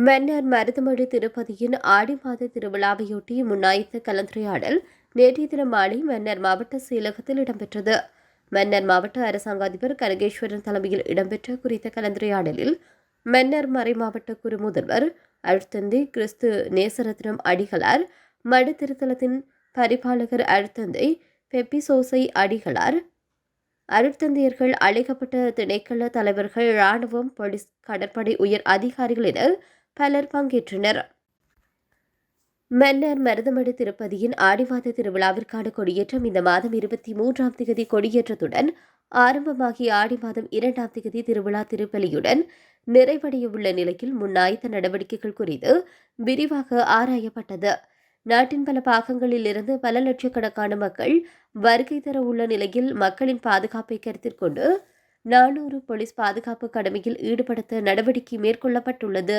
மன்னர் மருதமொழி திருப்பதியின் ஆடி மாத திருவிழாவையொட்டி முன்னாய்த்த கலந்துரையாடல் நேற்றைய தினம் மாலை மன்னர் மாவட்ட செயலகத்தில் இடம்பெற்றது. மன்னர் மாவட்ட அரசாங்க அதிபர் கனகேஸ்வரன் தலைமையில் இடம்பெற்ற குறித்த கலந்துரையாடலில் மன்னர் மறைமாவட்ட குரு முதல்வர் அழுத்தந்தி கிறிஸ்து நேசரத்னம் அடிகளார் மடு திருத்தலத்தின் பரிபாலகர் அழுத்தந்தை பெப்பிசோசை அடிகளார் அருட்தந்தையர்கள் அழைக்கப்பட்ட திணைக்கள தலைவர்கள் இராணுவம் போலீஸ் கடற்படை உயர் அதிகாரிகள் என பலர் பங்கேற்றனர். மன்னர் மருதமடு திருப்பதியின் ஆடிவாத திருவிழாவிற்கான கொடியேற்றம் இந்த மாதம் இருபத்தி மூன்றாம் திகதி கொடியேற்றத்துடன் ஆரம்பமாகி ஆடி மாதம் இரண்டாம் திகதி திருவிழா திருப்பலியுடன் நிறைவடைய உள்ள நிலையில் முன்னாய்த்த நடவடிக்கைகள் குறித்து விரிவாக ஆராயப்பட்டது. நாட்டின் பல பாகங்களில் இருந்து பல லட்சக்கணக்கான மக்கள் வருகை தர உள்ள நிலையில் மக்களின் பாதுகாப்பை கருத்தில் கொண்டு நானூறு போலீஸ் பாதுகாப்பு கடமையில் ஈடுபடுத்த நடவடிக்கை மேற்கொள்ளப்பட்டுள்ளது.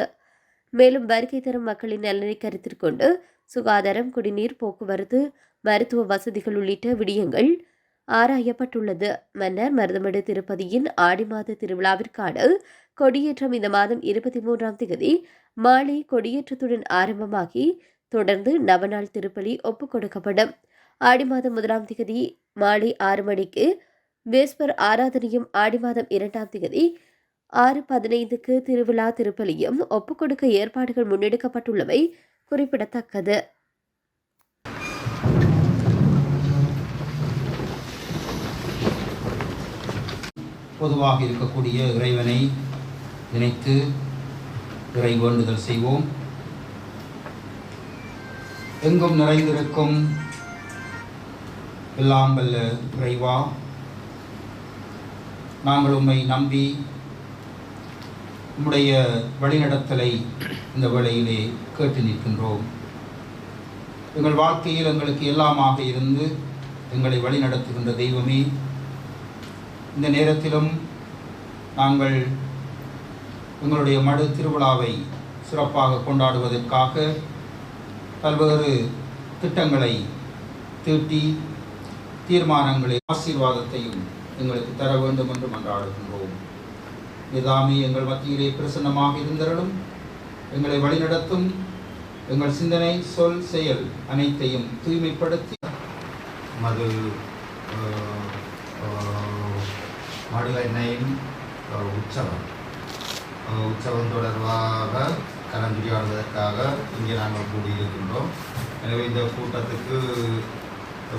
மேலும் வருகை தரும் மக்களின் நலனை கருத்தில் கொண்டு சுகாதாரம் குடிநீர் போக்குவரத்து மருத்துவ வசதிகள் உள்ளிட்ட விடயங்கள் ஆராயப்பட்டுள்ளது. மன்னர் மருதமடு திருப்பதியின் ஆடி மாத திருவிழாவிற்கான கொடியேற்றம் இந்த மாதம் இருபத்தி மூன்றாம் தேதி மாலை கொடியேற்றத்துடன் ஆரம்பமாகி தொடர்ந்து நவநாள் திருப்பலி ஒப்புக் கொடுக்கப்படும். ஆடி மாதம் முதலாம் தேதி மாலை ஆறு மணிக்கு வேஸ்பர் ஆராதனையும் ஆடி மாதம் இரண்டாம் தேதி ஆறு பதினைந்துக்கு திருவிழா திருப்பலியும் ஒப்புக் கொடுக்க ஏற்பாடுகள் முன்னெடுக்கப்பட்டுள்ளவை குறிப்பிடத்தக்கது. பொதுவாக இருக்கக்கூடிய இறைவனை நினைத்து இறை வேண்டுதல் செய்வோம். எங்கும் நிறைந்திருக்கும் எல்லாம் வல்ல இறைவா நாங்கள் உம்மை நம்பி உம்முடைய வழிநடத்தலை இந்த வேளையிலே கேட்டு நிற்கின்றோம். எங்கள் வாழ்க்கையில் எங்களுக்கு எல்லாமாக இருந்து எங்களை வழிநடத்துகின்ற தெய்வமே இந்த நேரத்திலும் நாங்கள் எங்களுடைய மடு திருவிழாவை சிறப்பாக கொண்டாடுவதற்காக பல்வேறு திட்டங்களை தீட்டி தீர்மானங்களை ஆசீர்வாதத்தையும் எங்களுக்கு தர வேண்டும் என்று மன்றாடுகின்றோம். நிதாமி எங்கள் மத்தியிலே பிரசன்னமாக இருந்தருளும். எங்களை வழிநடத்தும். எங்கள் சிந்தனை சொல் செயல் அனைத்தையும் தூய்மைப்படுத்தி. மது மடு எண்ணெயின் உற்சவம். உற்சவம் தொடர்பாக கலந்துரையாடுவதற்காக இங்கே நாங்கள் கூடியிருக்கின்றோம். எனவே இந்த கூட்டத்துக்கு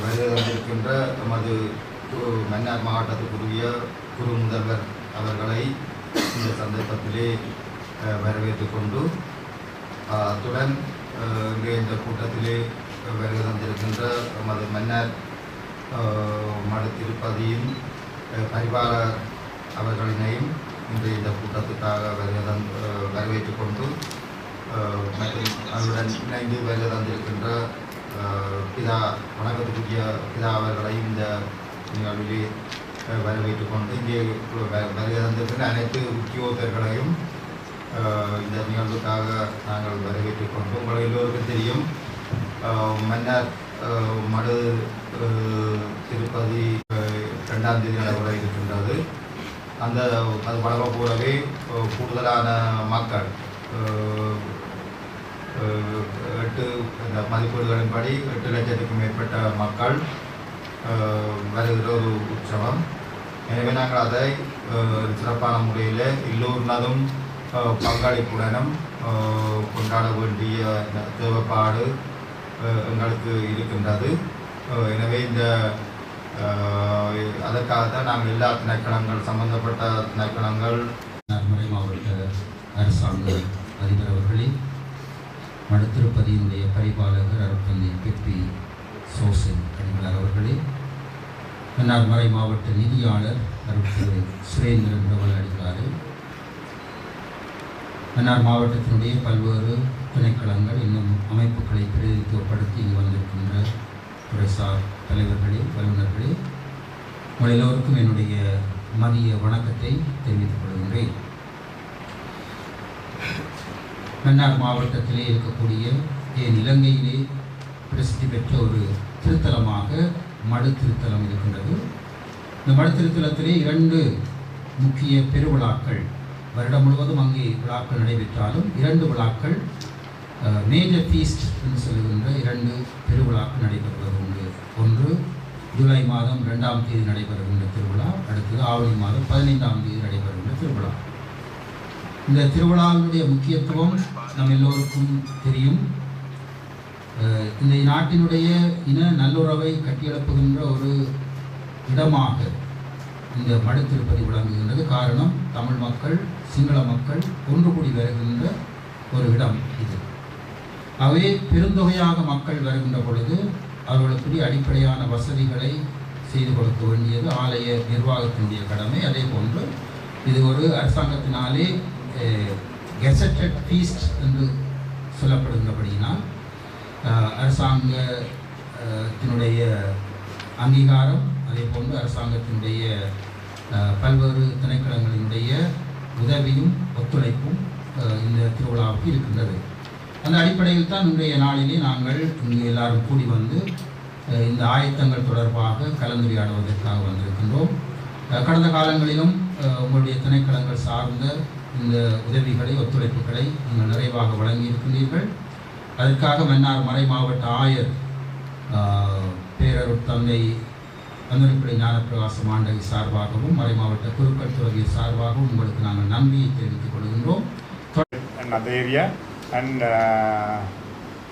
வருகை தந்திருக்கின்ற நமது மன்னார் மாவட்டத்துக்குரிய குரு முதல்வர் அவர்களை இந்த சந்தர்ப்பத்திலே அஹ், வரவேற்றுக் கொண்டு அத்துடன் இங்கே இந்த கூட்டத்திலே வருகை தந்திருக்கின்ற நமது மன்னர் அஹ், மடு திருப்பதியின் அஹ், அவர்களினையும் இன்று இந்த கூட்டத்துக்காக வருகை தந் வரவேற்று கொண்டு அஹ், மற்றும் அவருடன் இணைந்து வருகை தந்திருக்கின்ற பிதா வணக்கத்துக்குரிய பிதா அவர்களையும் இந்த நிகழ்விலே வரவேற்றுக் கொண்டு இங்கே வ- வருகை தந்திருக்கின்ற அனைத்து உத்தியோகத்தர்களையும் இந்த நிகழ்வுக்காக நாங்கள் வரவேற்றுக் கொண்டு உங்கள் எல்லோருக்கும் தெரியும். மன்னர் மடு திருப்பதி ரெண்டாம் தேதி நடைபெற இருக்கின்றது. அந்த அது வளர போலவே கூடுதலான மக்கள் எட்டு இந்த மதிப்பீடுகளின்படி எட்டு லட்சத்துக்கும் மேற்பட்ட மக்கள் வருகிற ஒரு உற்சவம்? எனவே நாங்கள் அதை சிறப்பான முறையில் எல்லோருனதும் பங்காளிப்புடனும் பங்களிப்புடனும் கொண்டாட வேண்டிய தேவைப்பாடு எங்களுக்கு இருக்கின்றது. எனவே இந்த அதற்காக தான் நாங்கள் எல்லா திணைக்களங்கள் சம்பந்தப்பட்ட திணைக்களங்கள் நன்முறை மாவட்ட அரசாங்க அதிபர் அவர்களின் மடுத்திருப்பதியினுடைய பரிபாலகர் அருப்பந்தி பிபி சோசன் அடிகளார் அவர்கள். மன்னார் மறை மாவட்ட நிதியாளர் அருட்திரு சுரேந்திரன் பிரபல அடிகளாரே மன்னார் மாவட்டத்தினுடைய பல்வேறு துணைக்களங்கள் இன்னும் அமைப்புகளை பிரதிநிதித்துவப்படுத்தி இங்கு வந்திருக்கின்ற துறைசார் தலைவர்களே வல்லுநர்களே உங்கள் எல்லோருக்கும் என்னுடைய மதிய வணக்கத்தை தெரிவித்துக் கொள்கின்றேன். மன்னார் மாவட்டத்திலே இருக்கக்கூடிய ஏன் இலங்கையிலே பிரசித்தி பெற்ற ஒரு திருத்தலமாக மடுத்திருத்தலம் இருக்கின்றது. இந்த மடுத்திருத்தலத்திலே இரண்டு முக்கிய பெருவிழாக்கள் வருடம் முழுவதும் அங்கே விழாக்கள் நடைபெற்றாலும் இரண்டு விழாக்கள் மேஜர் ஃபீஸ்ட் என்று சொல்லுகின்ற இரண்டு பெருவிழாக்கள் நடைபெறுவது உண்டு ஒன்று ஜூலை மாதம் ரெண்டாம் தேதி நடைபெறுகின்ற திருவிழா அடுத்தது ஆவணி மாதம் பதினைந்தாம் தேதி நடைபெறுகின்ற திருவிழா. இந்த திருவிழாவினுடைய முக்கியத்துவம் நம் எல்லோருக்கும் தெரியும். இந்த நாட்டினுடைய இன நல்லுறவை கட்டியெழுப்புகின்ற ஒரு இடமாக இந்த மடத்திருப்பதி விளங்குகின்றது. காரணம் தமிழ் மக்கள் சிங்கள மக்கள் ஒன்று கூடி வருகின்ற ஒரு இடம் இது. அவை பெருந்தொகையாக மக்கள் வருகின்ற பொழுது அவர்களுக்குரிய அடிப்படையான வசதிகளை செய்து கொடுக்க வேண்டியது ஆலய நிர்வாகத்தினுடைய கடமை. அதே போன்று இது ஒரு அரசாங்கத்தினாலே கெசட்டட் ஃபீஸ்ட் என்று சொல்லப்படுகின்றபடியினால் அரசாங்கத்தினுடைய அங்கீகாரம் அதே போன்று அரசாங்கத்தினுடைய பல்வேறு திணைக்களங்களினுடைய உதவியும் ஒத்துழைப்பும் இந்த திருவிழாவுக்கு இருக்கின்றது. அந்த அடிப்படையில் தான் இன்றைய நாளிலே நாங்கள் இங்கு எல்லாரும் கூடி வந்து இந்த ஆயத்தங்கள் தொடர்பாக கலந்துரையாடுவதற்காக வந்திருக்கின்றோம். கடந்த காலங்களிலும் உங்களுடைய திணைக்களங்கள் சார்ந்த இந்த உதவிகளை ஒத்துழைப்புகளை நீங்கள் நிறைவாக வழங்கியிருக்கின்றீர்கள். அதற்காக மன்னார் மறை மாவட்ட ஆயர் ஆஹ், பேரருட் தந்தை வந்தனப்பிள்ளை ஞானப்பிரகாசம் ஆண்டகை சார்பாகவும் மறை மாவட்ட குருக்கள் துறவியர் சார்பாகவும் உங்களுக்கு நாங்கள் நன்றியை தெரிவித்துக் கொள்கின்றோம் another area and uh,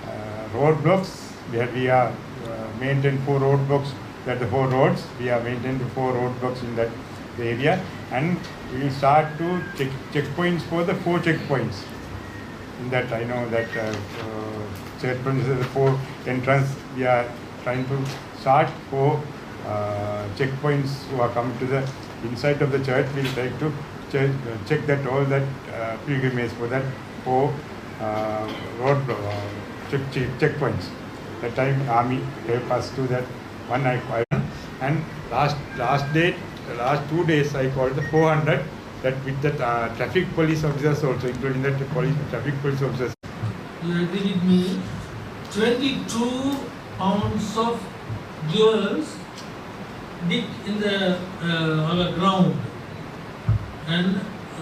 uh, roadblocks where we are uh, maintained four roadblocks that the four roads we are maintained four roadblocks in that area and we will start to check checkpoints for the four checkpoints in that I know that uh, uh, are the four entrance we are trying to start four uh, checkpoints who are coming to the inside of the church. We'll try to check, check that all that uh, pilgrimage for that four uh, road uh, check, check, checkpoints. That time army help us to that. One I, and last last date the last two days I called the 400 that with that uh, traffic police officers also including that police traffic police officers with me, 22 pounds of jewels dipped in the uh, ground. And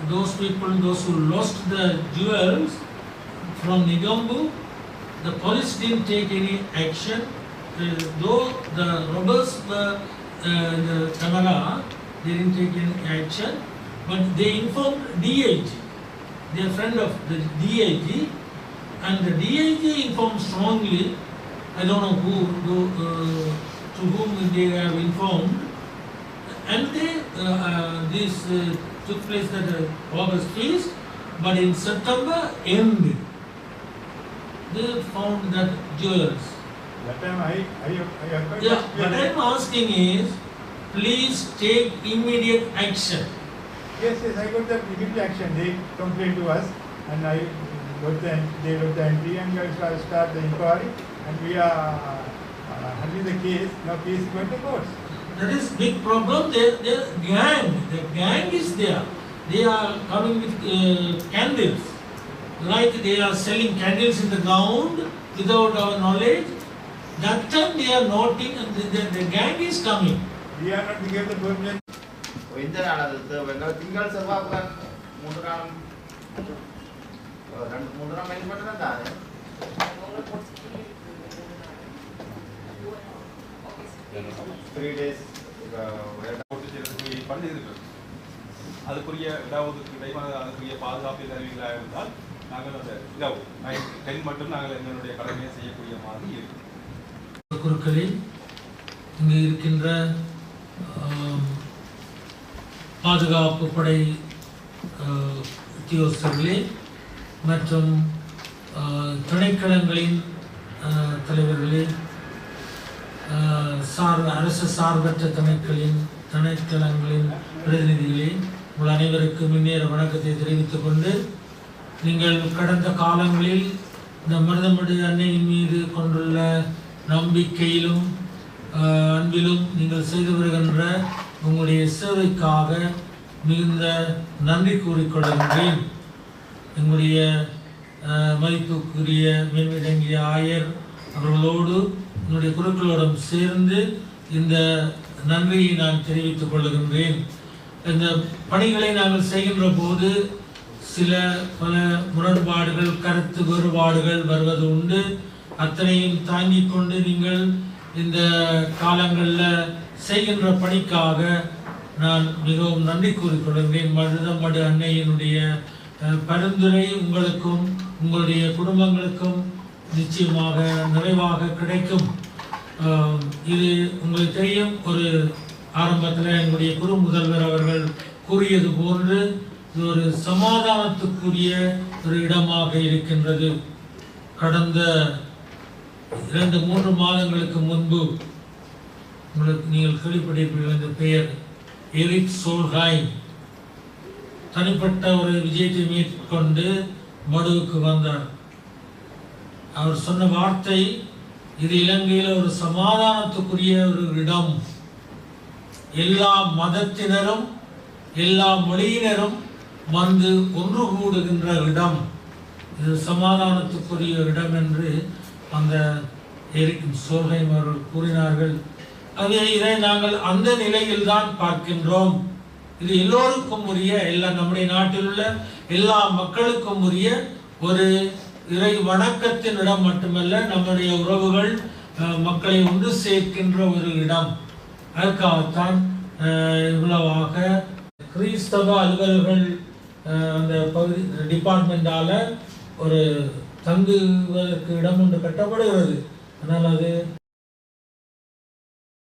those people, those who lost the jewels from Nigambu, the police didn't take any action. Uh, though the robbers were uh, the camera, they didn't take any action. But they informed DIG, they are friend of the DIG, and the DIG informed strongly, I don't know who, who uh, to whom they have informed, and they, uh, uh, this uh, took place at the August feast, but in September end, they found that jewels. that time I I, I Yeah, what I'm asking is, please take immediate action. Yes, yes, I got the immediate action. They complained to us, and I got the they got the entry, and I start, start the inquiry, and we are uh, handling the case. Now case is going to court. That is big problem. Their their gang, the gang is there. They are coming with uh, candles, like they are selling candles in the ground without our knowledge. That time they are noting, and the, the, the gang is coming. We are not given the permission. எந்த நாள் அது தேவைங்க ரெண்டு மூன்று நாள் main மட்டும் தான் three days போட்டு செய்யறதுக்குரிய ஃபண்ட் இருக்கு அதுக்குரிய இடஒதுக்கீடை அதுக்குரிய பாதுகாப்பு அறிவிகளாக இருந்தால் நாங்கள் அந்த இடஒது நைன் டென் மட்டும் நாங்கள் எங்களுடைய கடமையை செய்யக்கூடிய மாதிரி இருக்கு குருக்களில் இங்கு இருக்கின்ற பாதுகாப்பு படை உத்தியோகஸ்தர்களே மற்றும் ஆ, திணைக்களங்களின் தலைவர்களே சார் அரசு சார்பற்ற திணைக்களின் திணைக்களங்களின் பிரதிநிதிகளே உங்கள் அனைவருக்கும் முன்னேற வணக்கத்தை தெரிவித்துக் கொண்டு நீங்கள் கடந்த காலங்களில் இந்த மருதமடு அன்னையின் மீது கொண்டுள்ள நம்பிக்கையிலும் அன்பிலும் நீங்கள் செய்து வருகின்ற உங்களுடைய சேவைக்காக மிகுந்த நன்றி கூறிக்கொள்கின்றேன் எங்களுடைய மதிப்புக்குரிய மேன்மிடங்கிய ஆயர் அவர்களோடு என்னுடைய குருக்களோடும் சேர்ந்து இந்த நன்றியை நான் தெரிவித்துக் கொள்கின்றேன் இந்த பணிகளை நாங்கள் செய்கின்ற போது சில பல முரண்பாடுகள் கருத்து வேறுபாடுகள் வருவது உண்டு. அத்தனையும் தாங்கிக் கொண்டு நீங்கள் இந்த காலங்களில் செய்கின்ற பணிக்காக நான் மிகவும் நன்றி கூறிக்கொள்கிறேன் மருதமடு அன்னையினுடைய பரிந்துரை உங்களுக்கும் உங்களுடைய குடும்பங்களுக்கும் நிச்சயமாக நிறைவாக கிடைக்கும். இது உங்களுக்கு தெரியும். ஒரு ஆரம்பத்தில் எங்களுடைய குரு முதல்வர் அவர்கள் கூறியது போன்று இது ஒரு சமாதானத்துக்குரிய ஒரு இடமாக இருக்கின்றது. கடந்த இரண்டு மூன்று மாதங்களுக்கு முன்பு உங்களுக்கு நீங்கள் கேள்விப்பட்டிருப்பீர்கள் இந்த பெயர் எரிக் சோல்ஹாய் தனிப்பட்ட ஒரு விஜயத்தை மேற்கொண்டு மடுவுக்கு வந்தார். அவர் சொன்ன வார்த்தை இது இலங்கையில் ஒரு சமாதானத்துக்குரிய ஒரு இடம். எல்லா மதத்தினரும் எல்லா மொழியினரும் வந்து ஒன்று கூடுகின்ற இடம். இது சமாதானத்துக்குரிய இடம் என்று அந்த எரிக்கும் சோல்ஹைம் அவர்கள் கூறினார்கள். அதே இதை நாங்கள் அந்த நிலையில் தான் பார்க்கின்றோம். இது எல்லோருக்கும் உரிய எல்லா நம்முடைய நாட்டில் உள்ள எல்லா மக்களுக்கும் உரிய ஒரு இறை வணக்கத்தின் இடம் மட்டுமல்ல நம்முடைய உறவுகள் மக்களை ஒன்று சேர்க்கின்ற ஒரு இடம். அதற்காகத்தான் இவ்வளவாக கிறிஸ்தவ அலுவலர்கள் அந்த பகுதி டிபார்ட்மெண்டால ஒரு தங்குவதற்கு இடம் ஒன்று கட்டப்படுகிறது. ஆனால் அது